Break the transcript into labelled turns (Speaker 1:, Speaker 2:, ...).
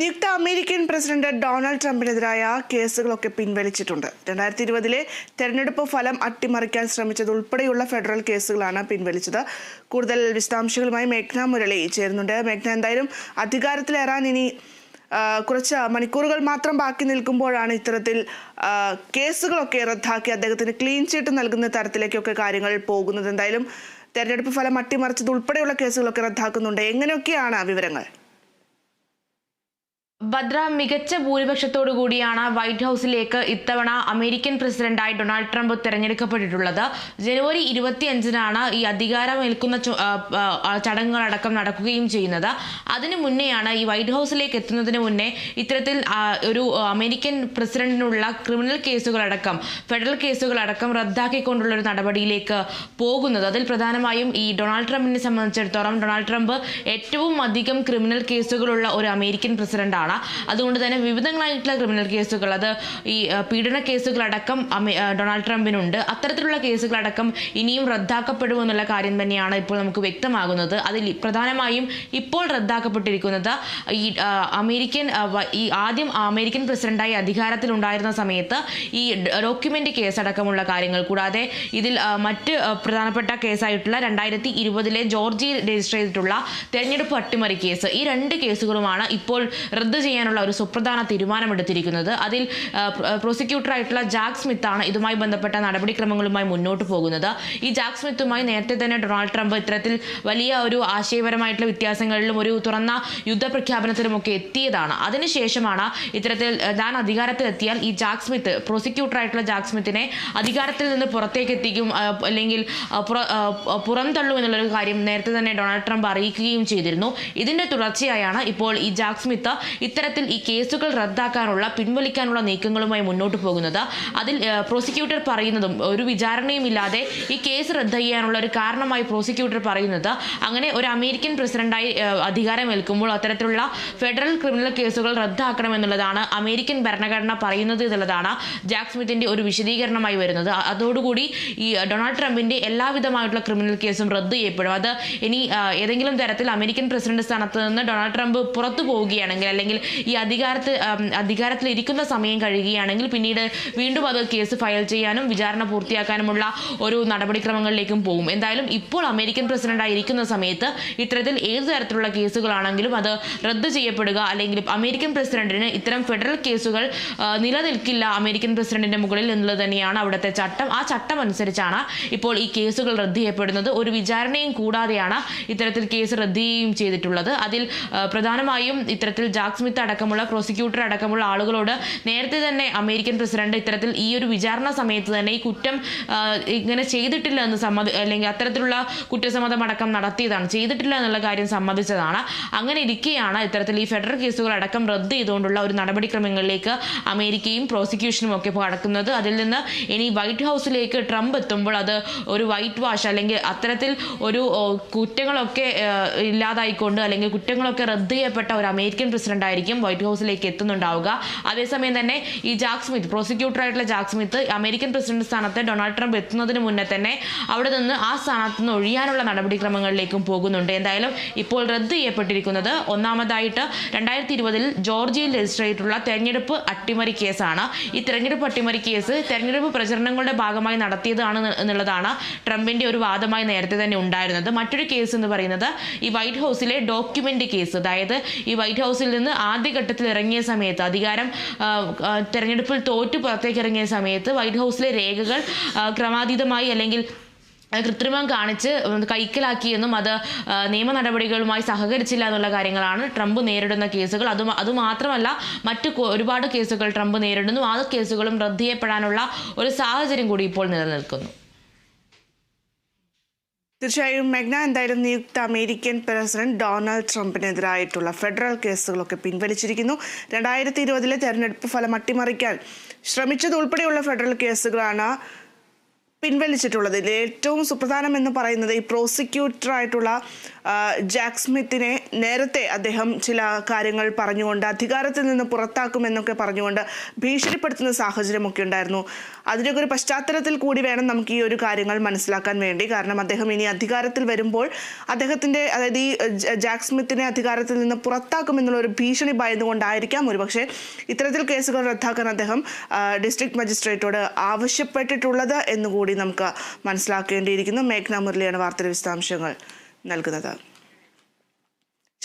Speaker 1: നിയുക്ത American president Donald ട്രംപിനെതിരായ കേസുകളൊക്കെ പിൻവലിച്ചിട്ടുണ്ട്. രണ്ടായിരത്തി ഇരുപതിലെ തെരഞ്ഞെടുപ്പ് ഫലം അട്ടിമറിക്കാൻ ശ്രമിച്ചത് ഉൾപ്പെടെയുള്ള ഫെഡറൽ കേസുകളാണ് പിൻവലിച്ചത്. കൂടുതൽ വിശദാംശങ്ങളുമായി മേഘ്ന മുരളി ചേരുന്നുണ്ട്. മേഘ്ന എന്തായാലും അധികാരത്തിലേറാൻ ഇനി കുറച്ച് മണിക്കൂറുകൾ മാത്രം ബാക്കി നിൽക്കുമ്പോഴാണ് ഇത്തരത്തിൽ കേസുകളൊക്കെ റദ്ദാക്കി അദ്ദേഹത്തിന് ക്ലീൻ ചീട്ട് നൽകുന്ന തരത്തിലേക്കൊക്കെ കാര്യങ്ങൾ പോകുന്നത്. എന്തായാലും തെരഞ്ഞെടുപ്പ് ഫലം അട്ടിമറിച്ചത് ഉൾപ്പെടെയുള്ള കേസുകളൊക്കെ റദ്ദാക്കുന്നുണ്ട്. എങ്ങനെയൊക്കെയാണ് വിവരങ്ങൾ?
Speaker 2: ഭദ്ര മികച്ച ഭൂരിപക്ഷത്തോടു കൂടിയാണ് വൈറ്റ് ഹൗസിലേക്ക് ഇത്തവണ അമേരിക്കൻ പ്രസിഡന്റായി ഡൊണാൾഡ് ട്രംപ് തിരഞ്ഞെടുക്കപ്പെട്ടിട്ടുള്ളത്. ജനുവരി ഇരുപത്തിയഞ്ചിനാണ് ഈ അധികാരമേൽക്കുന്ന ചടങ്ങുകളടക്കം നടക്കുകയും ചെയ്യുന്നത്. അതിനു മുന്നെയാണ് ഈ വൈറ്റ് ഹൗസിലേക്ക് എത്തുന്നതിന് മുന്നേ ഇത്തരത്തിൽ ഒരു അമേരിക്കൻ പ്രസിഡന്റിനുള്ള ക്രിമിനൽ കേസുകളടക്കം ഫെഡറൽ കേസുകളടക്കം റദ്ദാക്കിക്കൊണ്ടുള്ള ഒരു നടപടിയിലേക്ക് പോകുന്നത്. അതിൽ പ്രധാനമായും ഈ ഡൊണാൾഡ് ട്രംപിനെ സംബന്ധിച്ചിടത്തോളം ഡൊണാൾഡ് ട്രംപ് ഏറ്റവും അധികം ക്രിമിനൽ കേസുകളുള്ള ഒരു അമേരിക്കൻ പ്രസിഡന്റാണ്. അതുകൊണ്ട് തന്നെ വിവിധങ്ങളായിട്ടുള്ള ക്രിമിനൽ കേസുകൾ അത് ഈ പീഡന കേസുകളടക്കം ഡൊണാൾഡ് ട്രംപിനുണ്ട്. അത്തരത്തിലുള്ള കേസുകളടക്കം ഇനിയും റദ്ദാക്കപ്പെടുമെന്നുള്ള കാര്യം തന്നെയാണ് ഇപ്പോൾ നമുക്ക് വ്യക്തമാകുന്നത്. അതിൽ പ്രധാനമായും ഇപ്പോൾ റദ്ദാക്കപ്പെട്ടിരിക്കുന്നത് ഈ അമേരിക്കൻ ഈ ആദ്യം അമേരിക്കൻ പ്രസിഡന്റായി അധികാരത്തിലുണ്ടായിരുന്ന സമയത്ത് ഈ ഡോക്യുമെന്റ് കേസടക്കമുള്ള കാര്യങ്ങൾ കൂടാതെ ഇതിൽ മറ്റ് പ്രധാനപ്പെട്ട കേസായിട്ടുള്ള രണ്ടായിരത്തി ഇരുപതിലെ ജോർജിയിൽ രജിസ്റ്റർ ചെയ്തിട്ടുള്ള തെരഞ്ഞെടുപ്പ് അട്ടിമറി കേസ് ഈ രണ്ട് കേസുകളുമാണ് ഇപ്പോൾ റദ്ദ് ചെയ്യാനുള്ള ഒരു സുപ്രധാന തീരുമാനമെടുത്തിരിക്കുന്നത് അതിൽ പ്രോസിക്യൂട്ടറായിട്ടുള്ള ജാക്ക് സ്മിത്ത് ആണ് ഇതുമായി ബന്ധപ്പെട്ട നടപടിക്രമങ്ങളുമായി മുന്നോട്ട് പോകുന്നത്. ഈ ജാക്ക് സ്മിത്തുമായി നേരത്തെ തന്നെ ഡൊണാൾഡ് ട്രംപ് ഇത്തരത്തിൽ വലിയ ഒരു ആശയപരമായിട്ടുള്ള വ്യത്യാസങ്ങളിലും ഒരു തുറന്ന യുദ്ധ പ്രഖ്യാപനത്തിലുമൊക്കെ എത്തിയതാണ്. അതിനുശേഷമാണ് ഇത്തരത്തിൽ താൻ അധികാരത്തിലെത്തിയാൽ ഈ ജാക്ക് സ്മിത്ത് പ്രോസിക്യൂട്ടറായിട്ടുള്ള ജാക്ക് സ്മിത്തിനെ അധികാരത്തിൽ നിന്ന് പുറത്തേക്ക് എത്തിക്കും അല്ലെങ്കിൽ ആ, പുറ- പുറം തള്ളും എന്നുള്ളൊരു കാര്യം നേരത്തെ തന്നെ ഡൊണാൾഡ് ട്രംപ് അറിയിക്കുകയും ചെയ്തിരുന്നു. ഇതിന്റെ തുടർച്ചയായാണ് ഇപ്പോൾ ഈ ജാക്ക് സ്മിത്ത് ഇത്തരത്തിൽ ഈ കേസുകൾ റദ്ദാക്കാനുള്ള പിൻവലിക്കാനുള്ള നീക്കങ്ങളുമായി മുന്നോട്ട് പോകുന്നത്. അതിൽ പ്രോസിക്യൂട്ടർ പറയുന്നതും ഒരു വിചാരണയും ഇല്ലാതെ ഈ കേസ് റദ്ദ് ചെയ്യാനുള്ള ഒരു കാരണമായി പ്രോസിക്യൂട്ടർ പറയുന്നത്. അങ്ങനെ ഒരു അമേരിക്കൻ പ്രസിഡന്റായി അധികാരം അധികാരമേൽക്കുമ്പോൾ അത്തരത്തിലുള്ള ഫെഡറൽ ക്രിമിനൽ കേസുകൾ റദ്ദാക്കണമെന്നുള്ളതാണ് അമേരിക്കൻ ഭരണഘടന പറയുന്നത് എന്നുള്ളതാണ് ജാക്ക് സ്മിത്തിന്റെ ഒരു വിശദീകരണമായി വരുന്നത്. അതോടുകൂടി ഈ ഡൊണാൾഡ് ട്രംപിന്റെ എല്ലാവിധമായിട്ടുള്ള ക്രിമിനൽ കേസും റദ്ദ് ചെയ്യപ്പെടും. അത് ഇനി ഏതെങ്കിലും തരത്തിൽ അമേരിക്കൻ പ്രസിഡന്റ് സ്ഥാനത്ത് നിന്ന് ഡൊണാൾഡ് ട്രംപ് പുറത്തു പോവുകയാണെങ്കിൽ അല്ലെങ്കിൽ ഈ അധികാരത്തിൽ അധികാരത്തിൽ ഇരിക്കുന്ന സമയം കഴിയുകയാണെങ്കിൽ പിന്നീട് വീണ്ടും അത് കേസ് ഫയൽ ചെയ്യാനും വിചാരണ പൂർത്തിയാക്കാനുമുള്ള ഒരു നടപടിക്രമങ്ങളിലേക്കും പോകും. എന്തായാലും ഇപ്പോൾ അമേരിക്കൻ പ്രസിഡന്റായി ഇരിക്കുന്ന സമയത്ത് ഇത്തരത്തിൽ ഏത് തരത്തിലുള്ള കേസുകളാണെങ്കിലും അത് റദ്ദ് ചെയ്യപ്പെടുക അല്ലെങ്കിൽ അമേരിക്കൻ പ്രസിഡന്റിന് ഇത്തരം ഫെഡറൽ കേസുകൾ നിലനിൽക്കില്ല അമേരിക്കൻ പ്രസിഡന്റിന്റെ മുകളിൽ എന്നുള്ളത് തന്നെയാണ് അവിടുത്തെ ചട്ടം. ആ ചട്ടം അനുസരിച്ചാണ് ഇപ്പോൾ ഈ കേസുകൾ റദ്ദ് ചെയ്യപ്പെടുന്നത്. ഒരു വിചാരണയും കൂടാതെയാണ് ഇത്തരത്തിൽ കേസ് റദ്ദ് ചെയ്യുകയും ചെയ്തിട്ടുള്ളത്. അതിൽ പ്രധാനമായും ഇത്തരത്തിൽ ജാക്ക് സ്മിത്ത് അടക്കമുള്ള പ്രോസിക്യൂട്ടർ അടക്കമുള്ള ആളുകളോട് നേരത്തെ തന്നെ അമേരിക്കൻ പ്രസിഡന്റ് ഇത്തരത്തിൽ ഈ ഒരു വിചാരണ സമയത്ത് തന്നെ ഈ കുറ്റം ഇങ്ങനെ ചെയ്തിട്ടില്ല എന്ന് സമ്മതി അല്ലെങ്കിൽ അത്തരത്തിലുള്ള കുറ്റസമ്മതം അടക്കം നടത്തിയതാണ്. ചെയ്തിട്ടില്ല എന്നുള്ള കാര്യം സമ്മതിച്ചതാണ്. അങ്ങനെ ഇരിക്കെയാണ് ഇത്തരത്തിൽ ഈ ഫെഡറൽ കേസുകൾ അടക്കം റദ്ദ് ചെയ്തുകൊണ്ടുള്ള ഒരു നടപടിക്രമങ്ങളിലേക്ക് അമേരിക്കയും പ്രോസിക്യൂഷനും ഒക്കെ കടക്കുന്നത്. അതിൽ നിന്ന് ഇനി വൈറ്റ് ഹൗസിലേക്ക് ട്രംപ് എത്തുമ്പോൾ അത് ഒരു വൈറ്റ് വാഷ് അല്ലെങ്കിൽ അത്തരത്തിൽ ഒരു കുറ്റങ്ങളൊക്കെ ഇല്ലാതായിക്കൊണ്ട് അല്ലെങ്കിൽ കുറ്റങ്ങളൊക്കെ റദ്ദ് ചെയ്യപ്പെട്ട ഒരു അമേരിക്കൻ പ്രസിഡന്റ് ആയിരിക്കും വൈറ്റ് ഹൗസിലേക്ക് എത്തുന്നുണ്ടാവുക. അതേസമയം തന്നെ ഈ ജാക്ക് സ്മിത്ത് പ്രോസിക്യൂട്ടർ ആയിട്ടുള്ള ജാക്ക് സ്മിത്ത് അമേരിക്കൻ പ്രസിഡന്റ് സ്ഥാനത്ത് ഡൊണാൾഡ് ട്രംപ് എത്തുന്നതിന് മുന്നേ തന്നെ അവിടെ നിന്ന് ആ സ്ഥാനത്ത് നിന്ന് ഒഴിയാനുള്ള നടപടിക്രമങ്ങളിലേക്കും പോകുന്നുണ്ട്. എന്തായാലും ഇപ്പോൾ റദ്ദ് ചെയ്യപ്പെട്ടിരിക്കുന്നത് ഒന്നാമതായിട്ട് രണ്ടായിരത്തി ഇരുപതിൽ ജോർജിയയിൽ രജിസ്റ്റർ ചെയ്തിട്ടുള്ള തെരഞ്ഞെടുപ്പ് അട്ടിമറി കേസാണ്. ഈ തെരഞ്ഞെടുപ്പ് അട്ടിമറി കേസ് തെരഞ്ഞെടുപ്പ് പ്രചരണങ്ങളുടെ ഭാഗമായി നടത്തിയതാണ് എന്നുള്ളതാണ് ട്രംപിന്റെ ഒരു വാദമായി നേരത്തെ തന്നെ ഉണ്ടായിരുന്നത്. മറ്റൊരു കേസ് എന്ന് പറയുന്നത് ഈ വൈറ്റ് ഹൗസിലെ ഡോക്യുമെന്റ് കേസ്. അതായത് ഈ വൈറ്റ് ഹൗസിൽ നിന്ന് ആദ്യഘട്ടത്തിൽ ഇറങ്ങിയ സമയത്ത് അധികാരം തെരഞ്ഞെടുപ്പിൽ തോറ്റു പുറത്തേക്ക് ഇറങ്ങിയ സമയത്ത് വൈറ്റ് ഹൗസിലെ രേഖകൾ ക്രമാതീതമായി അല്ലെങ്കിൽ കൃത്രിമം കാണിച്ച് കൈക്കലാക്കിയെന്നും അത് നിയമ നടപടികളുമായി സഹകരിച്ചില്ല എന്നുള്ള കാര്യങ്ങളാണ് ട്രംപ് നേരിടുന്ന കേസുകൾ. അത് അതുമാത്രമല്ല മറ്റു ഒരുപാട് കേസുകൾ ട്രംപ് നേരിടുന്നു. ആ കേസുകളും റദ്ദ് ചെയ്യപ്പെടാനുള്ള ഒരു സാഹചര്യം കൂടി ഇപ്പോൾ നിലനിൽക്കുന്നു.
Speaker 1: തീർച്ചയായും മെഗ്ന എന്തായാലും നിയുക്ത അമേരിക്കൻ പ്രസിഡന്റ് ഡൊണാൾഡ് ട്രംപിനെതിരായിട്ടുള്ള ഫെഡറൽ കേസുകളൊക്കെ പിൻവലിച്ചിരിക്കുന്നു. രണ്ടായിരത്തി ഇരുപതിലെ തെരഞ്ഞെടുപ്പ് ഫലം അട്ടിമറിക്കാൻ ശ്രമിച്ചതുൾപ്പെടെയുള്ള ഫെഡറൽ കേസുകളാണ് പിൻവലിച്ചിട്ടുള്ളത്. ഇതിൽ ഏറ്റവും സുപ്രധാനം എന്ന് പറയുന്നത് ഈ ആ, ജാക്ക് സ്മിത്തിനെ നേരത്തെ അദ്ദേഹം ചില കാര്യങ്ങൾ പറഞ്ഞുകൊണ്ട് അധികാരത്തിൽ നിന്ന് പുറത്താക്കുമെന്നൊക്കെ പറഞ്ഞുകൊണ്ട് ഭീഷണിപ്പെടുത്തുന്ന സാഹചര്യമൊക്കെ ഉണ്ടായിരുന്നു. അതിന്റെയൊക്കെ ഒരു പശ്ചാത്തലത്തിൽ കൂടി വേണം നമുക്ക് ഈ ഒരു കാര്യങ്ങൾ മനസ്സിലാക്കാൻ വേണ്ടി. കാരണം അദ്ദേഹം ഇനി അധികാരത്തിൽ വരുമ്പോൾ അദ്ദേഹത്തിന്റെ അതായത് ഈ ജാക്ക് സ്മിത്തിനെ അധികാരത്തിൽ നിന്ന് പുറത്താക്കുമെന്നുള്ള ഒരു ഭീഷണി ഭയന്നുകൊണ്ടായിരിക്കാം ഒരുപക്ഷെ ഇത്തരത്തിൽ കേസുകൾ റദ്ദാക്കാൻ അദ്ദേഹം ഡിസ്ട്രിക്ട് മജിസ്ട്രേറ്റോട് ആവശ്യപ്പെട്ടിട്ടുള്ളത് എന്നുകൂടി നമുക്ക് മനസ്സിലാക്കേണ്ടിയിരിക്കുന്നു. മേഘ്ന മുരളിയാണ് വാർത്തയുടെ വിശദാംശങ്ങൾ നൽകുന്നത്.